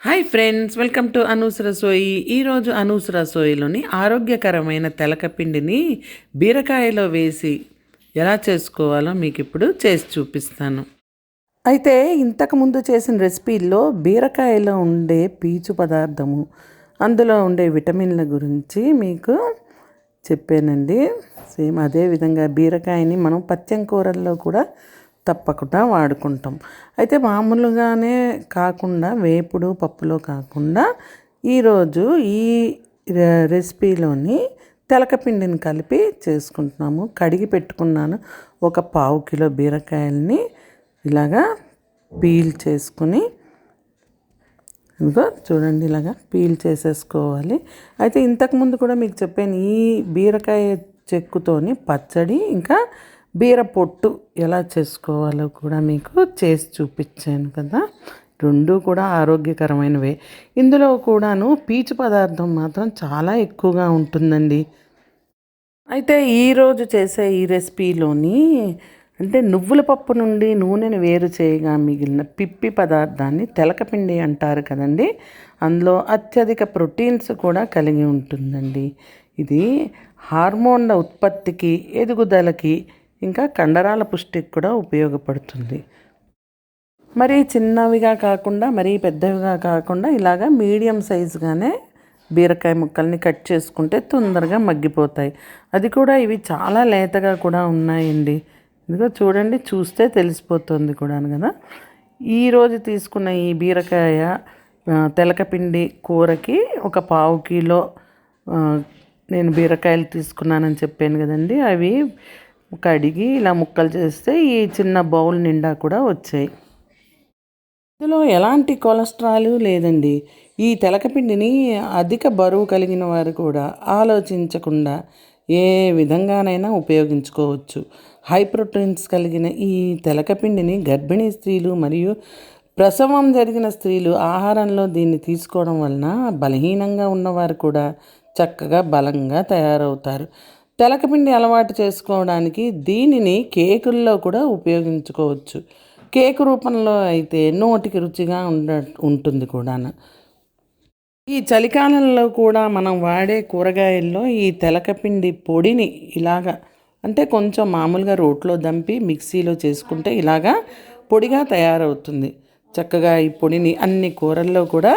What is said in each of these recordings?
Hi friends welcome to Anu's Rasoi ఈరోజు అనూస్ రసోయిలోని ఆరోగ్యకరమైన తెలకపిండిని బీరకాయలో వేసి ఎలా చేసుకోవాలో మీకు ఇప్పుడు చేసి చూపిస్తాను. అయితే ఇంతకుముందు చేసిన రెసిపీల్లో బీరకాయలో ఉండే పీచు పదార్థము అందులో ఉండే విటమిన్ల గురించి మీకు చెప్పానండి. సేమ్ అదే విధంగా బీరకాయని మనం పచ్చం కూరల్లో కూడా తప్పకుండా వాడుకుంటాం. అయితే మామూలుగానే కాకుండా వేపుడు పప్పులో కాకుండా ఈరోజు ఈ రె- రెసిపీలోని తెలకపిండిని కలిపి చేసుకుంటున్నాము. కడిగి పెట్టుకున్నాను. ఒక పావు కిలో బీరకాయల్ని ఇలాగా పీల్ చేసుకుని ఇదిగో చూడండి ఇలాగా పీల్ చేసేసుకోవాలి. అయితే ఇంతకుముందు కూడా మీకు చెప్పాను ఈ బీరకాయ చెక్కుతోని పచ్చడి ఇంకా బీర పొట్టు ఎలా చేసుకోవాలో కూడా మీకు చేసి చూపించాను కదా. రెండు కూడా ఆరోగ్యకరమైనవే. ఇందులో కూడాను పీచు పదార్థం మాత్రం చాలా ఎక్కువగా ఉంటుందండి. అయితే ఈరోజు చేసే ఈ రెసిపీలోని అంటే నువ్వుల పప్పు నుండి నూనెను వేరు చేయగా మిగిలిన పిప్పి పదార్థాన్ని తెలకపిండి అంటారు కదండి. అందులో అత్యధిక ప్రోటీన్స్ కూడా కలిగి ఉంటుందండి. ఇది హార్మోన్ల ఉత్పత్తికి ఎదుగుదలకి ఇంకా కండరాల పుష్టికి కూడా ఉపయోగపడుతుంది. మరీ చిన్నవిగా కాకుండా మరీ పెద్దవిగా కాకుండా ఇలాగా మీడియం సైజుగానే బీరకాయ ముక్కల్ని కట్ చేసుకుంటే తొందరగా మగ్గిపోతాయి. అది కూడా ఇవి చాలా లేతగా కూడా ఉన్నాయండి. ఇదిగో చూడండి చూస్తే తెలిసిపోతుంది కూడా కదా. ఈరోజు తీసుకున్న ఈ బీరకాయ తెలకపిండి కూరకి ఒక పావు కిలో నేను బీరకాయలు తీసుకున్నానని చెప్పాను కదండి. అవి కడిగి ఇలా ముక్కలు చేస్తే ఈ చిన్న బౌల్ నిండా కూడా వచ్చాయి. ఇందులో ఎలాంటి కొలెస్ట్రాల్ లేదండి. ఈ తెలకపిండిని అధిక బరువు కలిగిన వారు కూడా ఆలోచించకుండా ఏ విధంగానైనా ఉపయోగించుకోవచ్చు. హై ప్రోటీన్స్ కలిగిన ఈ తెలకపిండిని గర్భిణీ స్త్రీలు మరియు ప్రసవం జరిగిన స్త్రీలు ఆహారంలో దీన్ని తీసుకోవడం వలన బలహీనంగా ఉన్నవారు కూడా చక్కగా బలంగా తయారవుతారు. తెలకపిండి అలవాటు చేసుకోవడానికి దీనిని కేకుల్లో కూడా ఉపయోగించుకోవచ్చు. కేకు రూపంలో అయితే నోటికి రుచిగా ఉండ ఉంటుంది కూడాను. ఈ చలికాలంలో కూడా మనం వాడే కూరగాయల్లో ఈ తెలకపిండి పొడిని ఇలాగా అంటే కొంచెం మామూలుగా రోట్లో దంపి మిక్సీలో చేసుకుంటే ఇలాగా పొడిగా తయారవుతుంది. చక్కగా ఈ పొడిని అన్ని కూరల్లో కూడా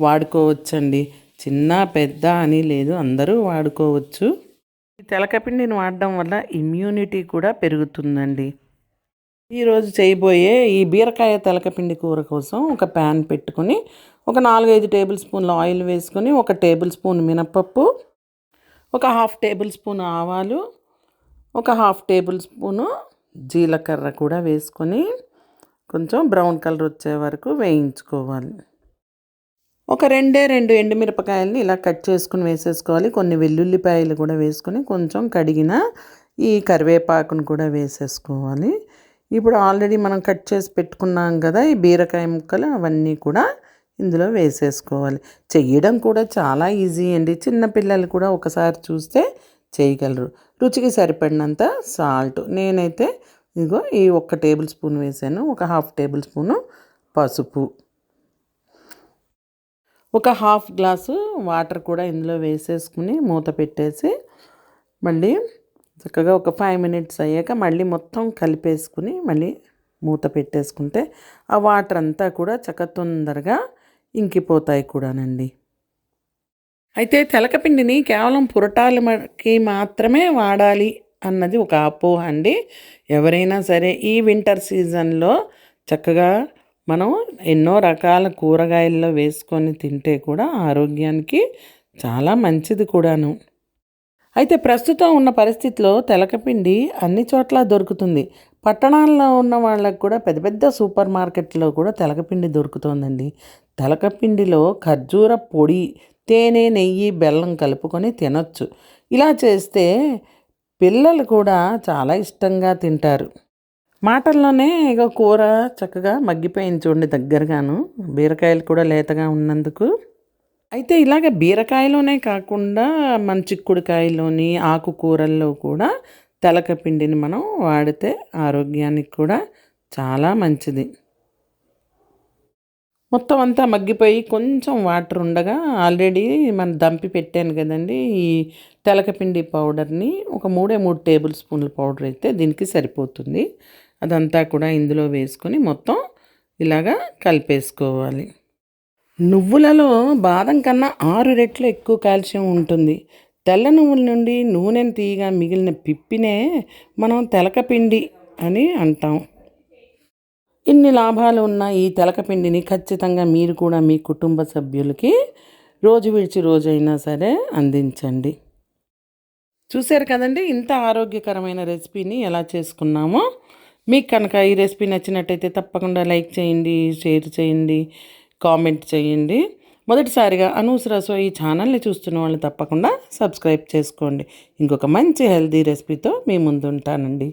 వాడుకోవచ్చండి. చిన్న పెద్ద అని లేదు అందరూ వాడుకోవచ్చు. ఈ తెలకపిండిని వాడడం వల్ల ఇమ్యూనిటీ కూడా పెరుగుతుందండి. ఈరోజు చేయబోయే ఈ బీరకాయ తెలకపిండి కూర కోసం ఒక ప్యాన్ పెట్టుకొని ఒక నాలుగైదు టేబుల్ స్పూన్ల ఆయిల్ వేసుకొని ఒక టేబుల్ స్పూన్ మినపప్పు ఒక హాఫ్ టేబుల్ స్పూన్ ఆవాలు ఒక హాఫ్ టేబుల్ స్పూను జీలకర్ర కూడా వేసుకొని కొంచెం బ్రౌన్ కలర్ వచ్చే వరకు వేయించుకోవాలి. ఒక రెండే రెండు ఎండుమిరపకాయలని ఇలా కట్ చేసుకుని వేసేసుకోవాలి. కొన్ని వెల్లుల్లిపాయలు కూడా వేసుకొని కొంచెం కడిగిన ఈ కరివేపాకును కూడా వేసేసుకోవాలి. ఇప్పుడు ఆల్రెడీ మనం కట్ చేసి పెట్టుకున్నాం కదా ఈ బీరకాయ ముక్కలు అవన్నీ కూడా ఇందులో వేసేసుకోవాలి. చేయడం కూడా చాలా ఈజీ అండి. చిన్నపిల్లలు కూడా ఒకసారి చూస్తే చేయగలరు. రుచికి సరిపడినంత సాల్ట్. నేనైతే ఇదిగో ఈ ఒక్క టేబుల్ స్పూన్ వేసాను. ఒక హాఫ్ టేబుల్ స్పూను పసుపు. ఒక హాఫ్ గ్లాసు వాటర్ కూడా ఇందులో వేసేసుకుని మూత పెట్టేసి మళ్ళీ చక్కగా ఒక ఫైవ్ మినిట్స్ అయ్యాక మళ్ళీ మొత్తం కలిపేసుకుని మళ్ళీ మూత పెట్టేసుకుంటే ఆ వాటర్ అంతా కూడా చక్క తొందరగా ఇంకిపోతాయి కూడానండి. అయితే తెలకపిండిని కేవలం పురటాలకి మాత్రమే వాడాలి అన్నది ఒక అపోహ అండి. ఎవరైనా సరే ఈ వింటర్ సీజన్లో చక్కగా మనం ఎన్నో రకాల కూరగాయల్లో వేసుకొని తింటే కూడా ఆరోగ్యానికి చాలా మంచిది కూడాను. అయితే ప్రస్తుతం ఉన్న పరిస్థితిలో తెలకపిండి అన్ని చోట్ల దొరుకుతుంది. పట్టణాల్లో ఉన్న వాళ్ళకు కూడా పెద్ద పెద్ద సూపర్ మార్కెట్లో కూడా తెలకపిండి దొరుకుతుందండి. తెలకపిండిలో ఖర్జూర పొడి తేనె నెయ్యి బెల్లం కలుపుకొని తినొచ్చు. ఇలా చేస్తే పిల్లలు కూడా చాలా ఇష్టంగా తింటారు. మాటల్లోనే ఇక కూర చక్కగా మగ్గిపోయింది చూడండి దగ్గరగాను. బీరకాయలు కూడా లేతగా ఉన్నందుకు. అయితే ఇలాగ బీరకాయలోనే కాకుండా మన చిక్కుడుకాయలోని ఆకుకూరల్లో కూడా తెలకపిండిని మనం వాడితే ఆరోగ్యానికి కూడా చాలా మంచిది. మొత్తం అంతా మగ్గిపోయి కొంచెం వాటర్ ఉండగా ఆల్రెడీ మనం దంపి పెట్టాను కదండి ఈ తెలకపిండి పౌడర్ని ఒక మూడే మూడు టేబుల్ స్పూన్ల పౌడర్ అయితే దీనికి సరిపోతుంది. అదంతా కూడా ఇందులో వేసుకొని మొత్తం ఇలాగా కలిపేసుకోవాలి. నువ్వులలో బాదం కన్నా ఆరు రెట్లు ఎక్కువ కాల్షియం ఉంటుంది. తెల్ల నువ్వుల నుండి నూనెను తీయగా మిగిలిన పిప్పినే మనం తెలకపిండి అని అంటాం. ఇన్ని లాభాలు ఉన్న ఈ తెలకపిండిని ఖచ్చితంగా మీరు కూడా మీ కుటుంబ సభ్యులకి రోజు విడిచి రోజైనా సరే అందించండి. చూశారు కదండి ఇంత ఆరోగ్యకరమైన రెసిపీని ఎలా చేసుకున్నామో? మీకు కనుక ఈ రెసిపీ నచ్చినట్టయితే తప్పకుండా లైక్ చేయండి షేర్ చేయండి కామెంట్ చేయండి. మొదటిసారిగా అనూస్ రసో ఈ ఛానల్ని చూస్తున్న వాళ్ళు తప్పకుండా సబ్స్క్రైబ్ చేసుకోండి. ఇంకొక మంచి హెల్తీ రెసిపీతో మీ ముందు ఉంటానండి.